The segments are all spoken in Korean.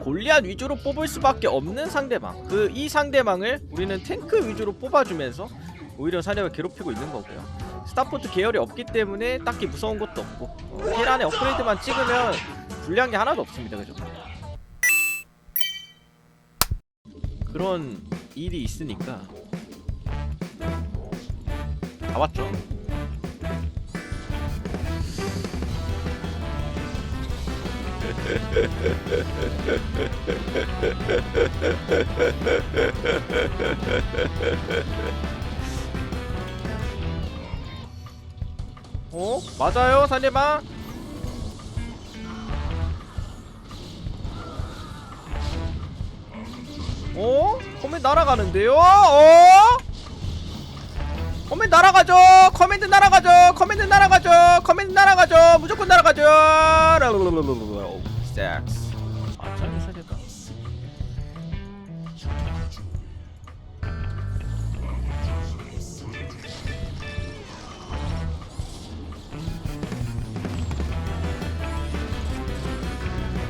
골리앗 위주로 뽑을 수밖에 없는 상대방. 그 이 상대방을 우리는 탱크 위주로 뽑아주면서 오히려 사내를 괴롭히고 있는 거고요. 스타포트 계열이 없기 때문에 딱히 무서운 것도 없고 어, 테란의 업그레이드만 찍으면 불리한 게 하나도 없습니다. 그죠? 그런 일이 있으니까. 다 왔죠 어? 맞아요 상대방 어? 커맨드 날아가는데요? 어? 커맨드 날아가죠 커맨드 날아가죠 커맨드 날아가죠 커맨드 날아가죠 무조건 날아가죠 섹스 아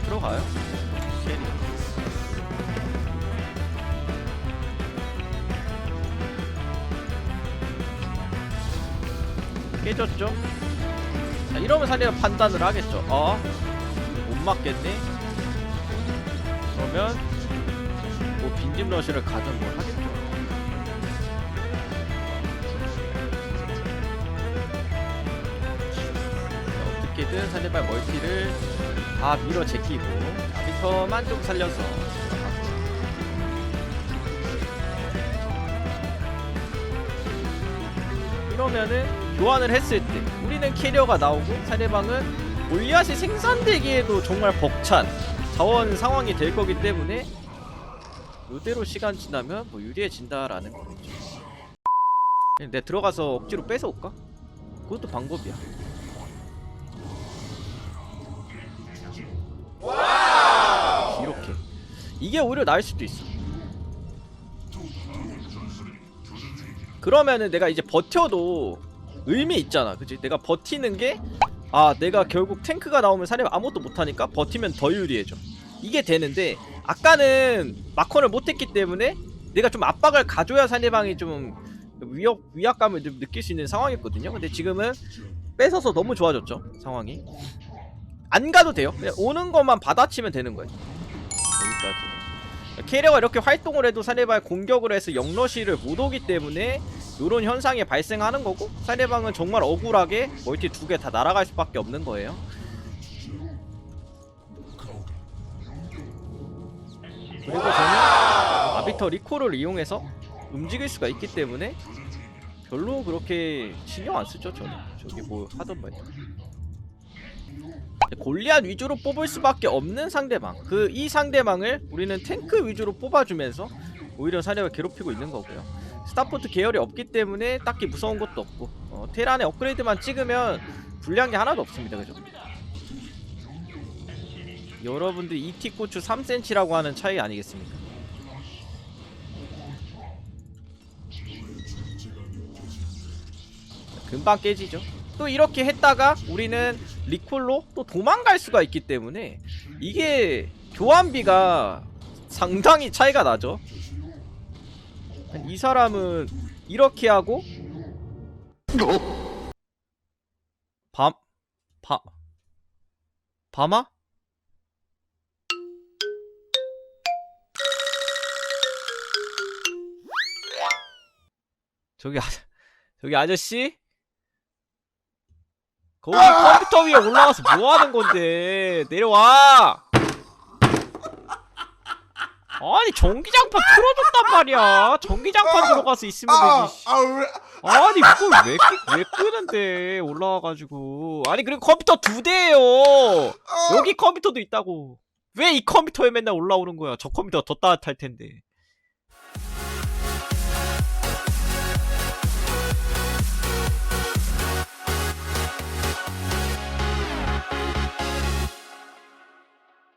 들어가요 캐리 깨졌죠? 자, 이러면 사리가 판단을 하겠죠. 어? 못 맞겠네? 그러면 뭐 빈집 러시를 가든 뭘 하겠죠. 자, 어떻게든 사리발 멀티를 다 밀어 제끼고 아비터만 좀 살려서 이러면은 교환을 했을 때 우리는 캐리어가 나오고 상대방은 골리앗이 생산되기에도 정말 벅찬 자원 상황이 될 거기 때문에 이대로 시간 지나면 뭐 유리해진다라는 거죠. 그냥 내가 들어가서 억지로 뺏어올까? 그것도 방법이야. 이렇게 이게 오히려 나을 수도 있어. 그러면은 내가 이제 버텨도 의미 있잖아 그치 내가 버티는 게 아 내가 결국 탱크가 나오면 사례가 아무것도 못하니까 버티면 더 유리해져. 이게 되는데 아까는 마컨을 못했기 때문에 내가 좀 압박을 가줘야 상대방이 좀 위협 위압감을 좀 느낄 수 있는 상황이었거든요. 근데 지금은 뺏어서 너무 좋아졌죠 상황이. 안 가도 돼요. 그냥 오는 것만 받아치면 되는 거예요. 여기까지. 캐리어가 이렇게 활동을 해도 상대방이 공격을 해서 영러시를 못 오기 때문에 이런 현상이 발생하는 거고 상대방은 정말 억울하게 멀티 두 개 다 날아갈 수밖에 없는 거예요. 그리고 저는 아비터 리콜을 이용해서 움직일 수가 있기 때문에 별로 그렇게 신경 안 쓰죠 저는. 저기 뭐 하던 말도 골리앗 위주로 뽑을 수밖에 없는 상대방. 그 이 상대방을 우리는 탱크 위주로 뽑아주면서 오히려 사내를 괴롭히고 있는 거고요 스타포트 계열이 없기 때문에 딱히 무서운 것도 없고 어, 테란의 업그레이드만 찍으면 불리한 게 하나도 없습니다. 그죠? 여러분들 ET 고추 3cm라고 하는 차이 아니겠습니까? 금방 깨지죠. 또 이렇게 했다가 우리는 리콜로 또 도망갈 수가 있기 때문에 이게 교환비가 상당히 차이가 나죠 이 사람은 이렇게 하고 밤 바, 밤아? 저기 아, 저기 아저씨? 거기 컴퓨터 위에 올라가서 뭐 하는 건데 내려와 아니 전기장판 틀어줬단 말이야. 전기장판 들어가서 있으면 되지 씨. 아, 왜? 아니 그걸 왜, 끼, 왜 끄는데 올라와가지고. 아니 그리고 컴퓨터 두 대예요. 아, 여기 컴퓨터도 있다고. 왜 이 컴퓨터에 맨날 올라오는 거야? 저 컴퓨터 더 따뜻할 텐데